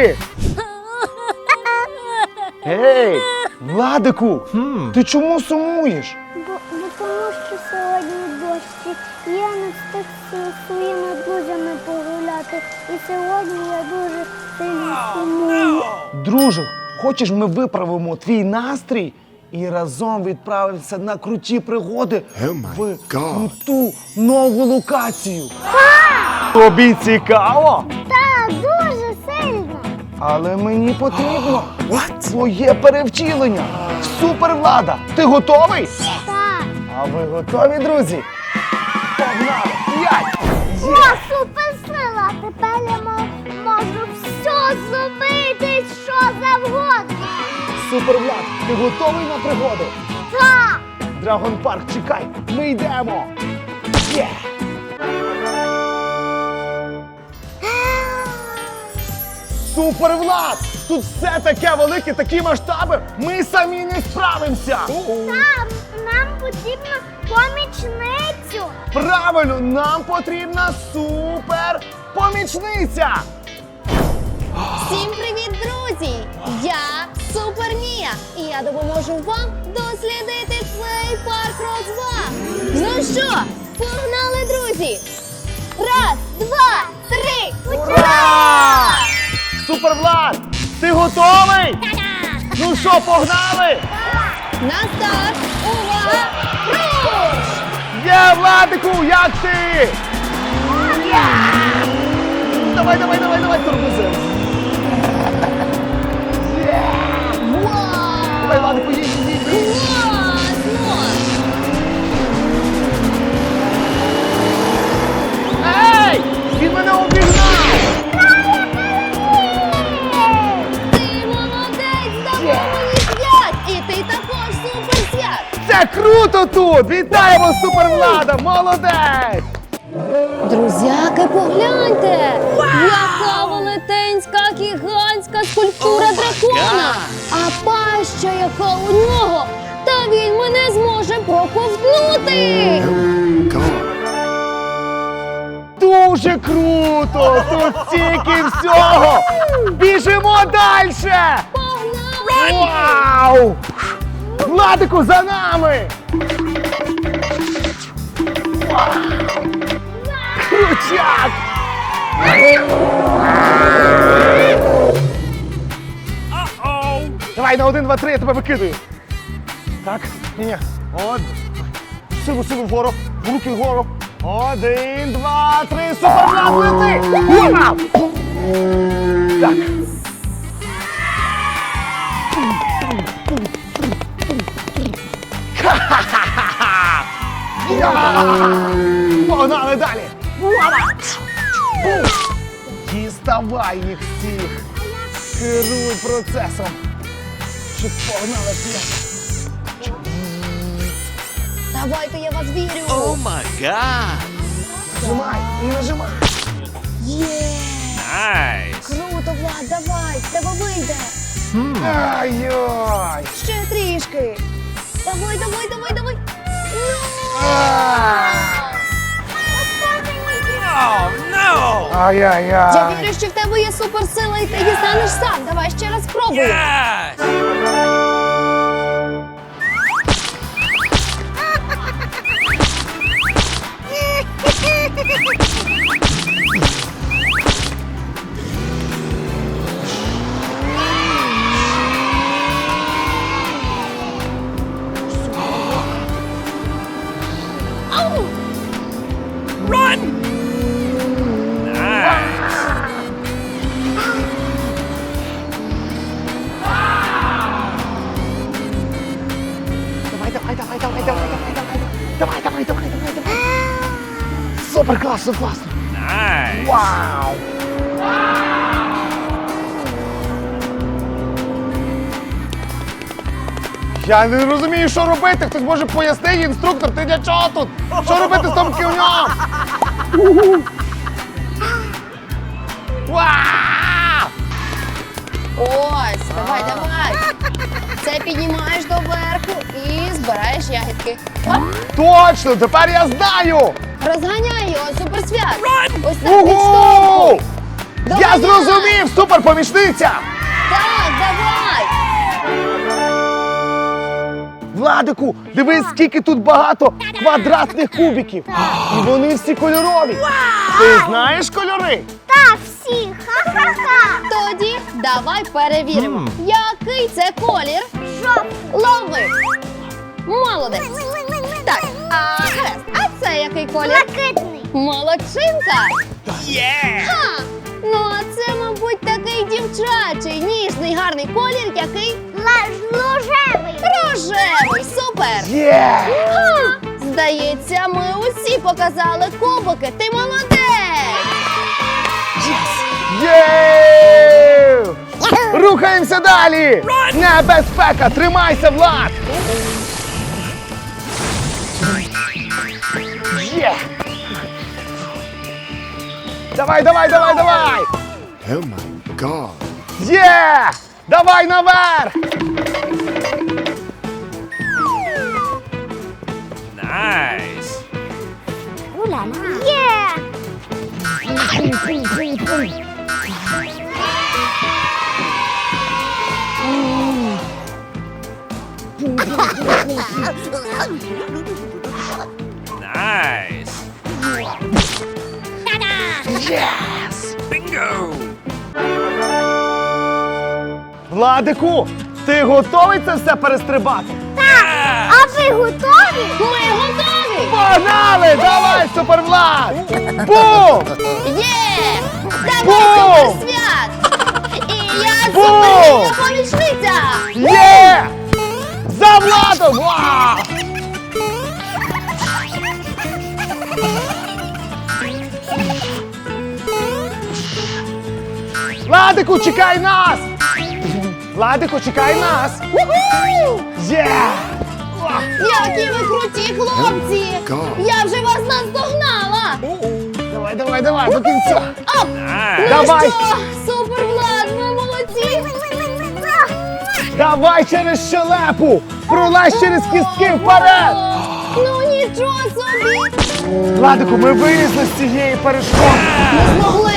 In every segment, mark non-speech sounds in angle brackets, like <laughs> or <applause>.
ти? Ей, Владику, ти чому сумуєш? Бо, бо тому що сьогодні дощ. і Я не встиг зі своїми друзями погуляти. І сьогодні я дуже сильно сумую. Друже, хочеш ми виправимо твій настрій і разом відправимося на круті пригоди Oh в God. круту нову локацію. Тобі цікаво, Так. Але мені потрібно <gasps> What? твоє перевтілення. Супервлада, ти готовий? Так. А ви готові, друзі? Погнали! П'ять! О, суперсила! Тепер я мо- можу все зробити, що завгодно. Супервлад, ти готовий на пригоду? Так. Драгон Парк, чекай, ми йдемо! Є! Супервлад! Тут все таке велике, такі масштаби, ми самі не справимося! Там нам потрібна помічницю. Правильно, нам потрібна супер помічниця! Всім привіт, друзі! Я Супермія, і я допоможу вам дослідити цей парк розваг. Ну що, погнали, друзі! Раз, два, три! Ура! Готовий? Ну що, погнали? На старт! Увага! Є, Владику, як ти? Давай, давай, давай, давай, тормозимо. Круто тут! Вітаємо супервлада! Молодець! Друзяки, погляньте! Яка велетенська гігантська скульптура дракона! А паща, яка у нього! Та він мене зможе проковтнути! Дуже круто! Тут стільки всього! Біжимо далі! Погнали! Вау! Владику, за нами! Крутяк! Давай на один, два, три, я тебе викидаю. Так, ні. От. Силу, силу вгору. В руки вгору. Один, два, три, суперман лети! Так. Погнали далі! Діставай їх всіх! Керуй процесом! Щоб погнали всіх! Давайте я вас вірю! Oh my god! Нажимай і нажимай! Є! Nice! Круто, Влад, давай! Тебе вийде! Ай-яй! Ще трішки! Давай, давай, давай, давай! Oh no! Я Ай-яй-яй! вірю, що в тебе є суперсила і ти дістанеш сам. Давай ще раз спробуй. Yes! Класно, класно. Вау! Я не розумію, що робити. Хтось може пояснити, інструктор, ти для чого тут? Що робити з тим ківнем? Вау! Ось, давай, давай. Це піднімаєш доверху і збираєш ягідки. Оп, Точно, тепер я знаю! Розганяй його, суперсвят. Ось так Угу! підштовхуй. Я Доганяй! зрозумів, суперпомічниця! Так, давай! Владику, дивись, скільки тут багато квадратних кубиків. І вони всі кольорові. Ти знаєш кольори? Так, всі, ха-ха-ха. Тоді давай перевіримо, який це колір. Жовтий. Лови! Молодець! Колір? Блакитний. Молодчинка! Yeah! Ха! Ну, а це, мабуть, такий дівчачий, ніжний, гарний колір, який Лужевий. рожевий. Супер! Є! Ха! Здається, ми усі показали кубики. Ти молодець! Є! Рухаємося далі! Небезпека! Тримайся, Влад! Є! Давай, давай, давай, давай! Oh my god. Є! Давай наверх! Nice! Є. <laughs> Nice! Bingo! Владику, ти готовий це все перестрибати? А ви готові? Ми готові! Погнали! Давай, супервлад! Бум! Є! Давай Бум! суперсвят! І я Бум! супервільна помічниця! Є! За владом! Вау! Владику, чекай нас! Владику, чекай нас! Є! Які ви круті хлопці! Я вже вас наздогнала! Давай, давай, давай, до кінця! Оп! Ну Давай. що, супер Влад, ви молодці! Давай через щелепу! Пролазь через кістки вперед! Ну нічого собі! Владику, ми вилізли з цієї перешкоди! Ми змогли!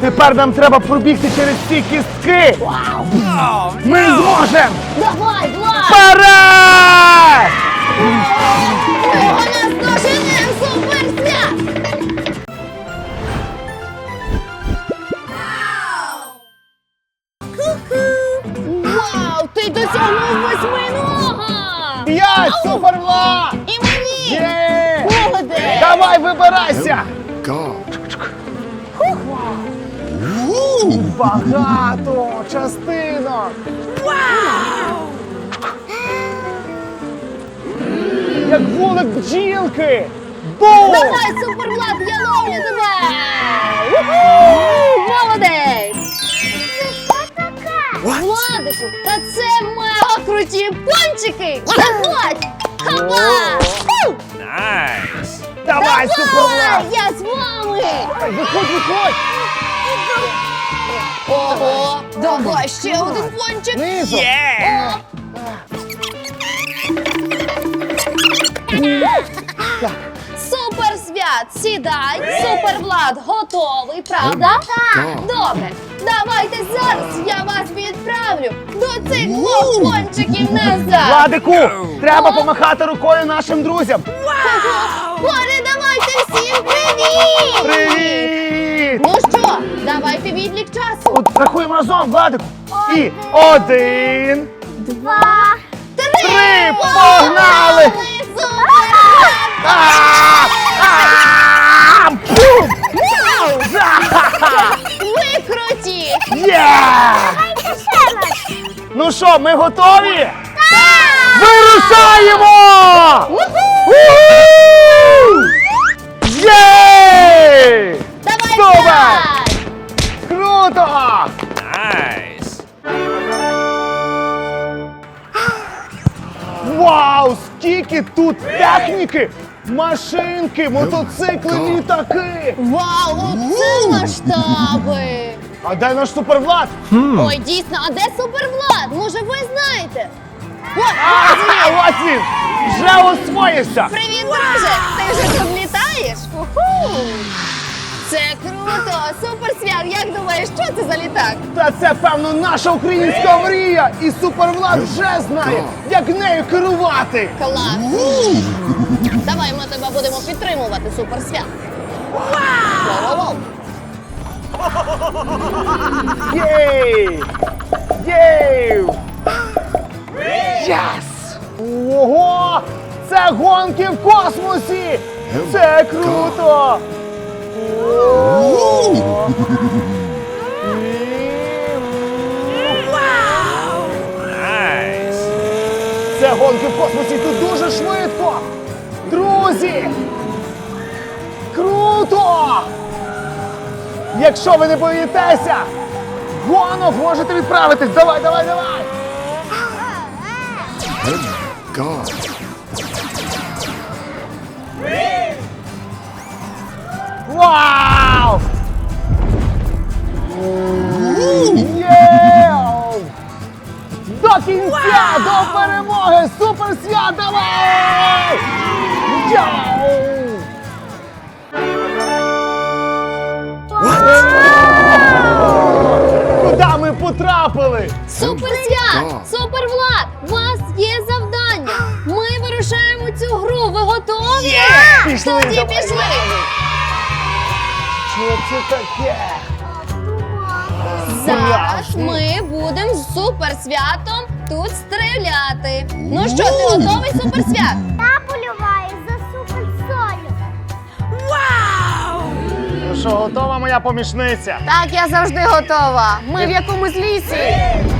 Тепер нам треба пробігти через ці кістки! Oh, Ми зможемо! Давай, Влад! Вперед! Ми його! Вау, ти досягнув восьминога! П'ять, супервлад! І мені! Є! Давай, вибирайся! Багато частинок! Як вулик бджілки! Бум! Давай, супервлад, я ловлю тебе! Уху! Молодець! Владику, та це мега круті пончики! Заходь! Хапа! Nice! Давай, супервлад! Я з вами! Виходь, виходь! Ого! Давай ще один пончик! Низу! Yeah! Супер свят! Сідай! Супер Влад готовий, правда? Так. Добре! Давайте зараз я вас відправлю до цих двох пончиків назад! Владику, треба помахати рукою нашим друзям! Передавайте всім привіт! Привіт! Ну що, давайте відлік часу. От рахуємо разом, Владику! І один, Два. три, погнали! Супер! А! А! Бум! Ви <laughs> Ну що, ми готові? Вирушаємо! Уху! Уху! Є! Давай Супер! Круто! Nice! Вау! Скільки тут техніки! Машинки, мотоцикли, літаки! Вау, оце масштаби! А де наш супервлад? Ой, дійсно, а де супервлад? Може, ви знаєте? О, А, ось він! Вже освоївся! Привіт, друже! Ти вже тут літаєш? Уху! Це круто! Супер свят! Як думаєш, що це за літак? Та це, певно, наша українська мрія! І супервлад вже знає, як нею керувати! Клас! Давай ми тебе будемо підтримувати, супер свят! Єй! Єй! Єс! Ого! Це гонки в космосі! Це круто! О! Це гонки в космосі тут дуже швидко! Друзі! Якщо ви не боїтеся, гонок можете відправитись! Давай, давай, давай! My god. Вау! Є! До кінця, до перемоги! Супер свят, давай! Йоу! Куди ми потрапили? Супер свят! Супер влад! У вас є завдання! Ми вирушаємо цю гру. Ви готові? Пішли, Тоді давай, пішли! Що це таке? Зараз Страшно. ми будемо з супер святом тут стріляти. Ну що, ти готовий супер свят? Я полюваю що, готова моя помічниця? Так, я завжди готова. Ми в якомусь лісі.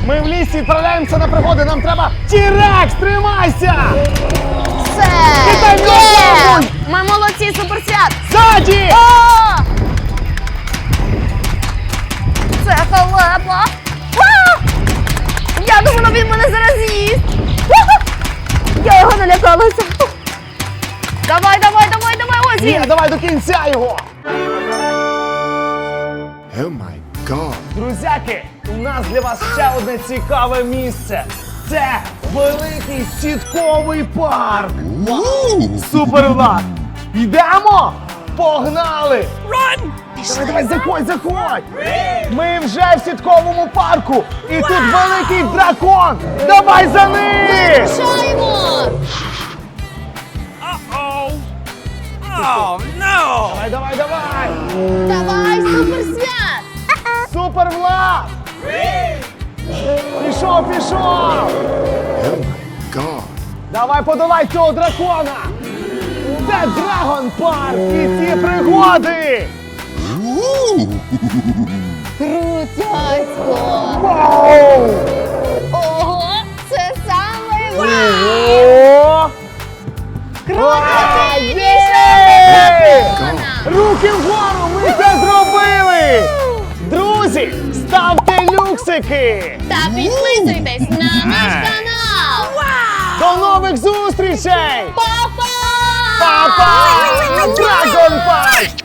Ми в лісі відправляємося на пригоди, нам треба Тірекс, тримайся! Все! Кидай Є! Ми молодці, супер свят! Ззаді! О! Це халепа! А! Я думала, він мене зараз з'їсть! А! Я його налякалася! Давай, давай, давай, давай, ось Ні, давай до кінця його! Oh my god. Друзяки, у нас для вас ще одне цікаве місце. Це великий сітковий парк. Супер Влад! Йдемо! Погнали! Run! Давай, давай, заходь, заходь! Ми вже в сітковому парку! І тут великий дракон! Давай за ним! Uh-oh. Oh, no. Давай, давай, давай! Давай, супер свят! Супер Влад! Пішов, пішов! Oh. Давай подолай цього дракона! Це Драгон Парк і ці пригоди! Крутяцько! Вау! Ого! Це саме! А, є! Руки вгору! рубрики. Та підписуйтесь на наш канал. До нових зустрічей! Па-па! Па-па! Dragon Punch!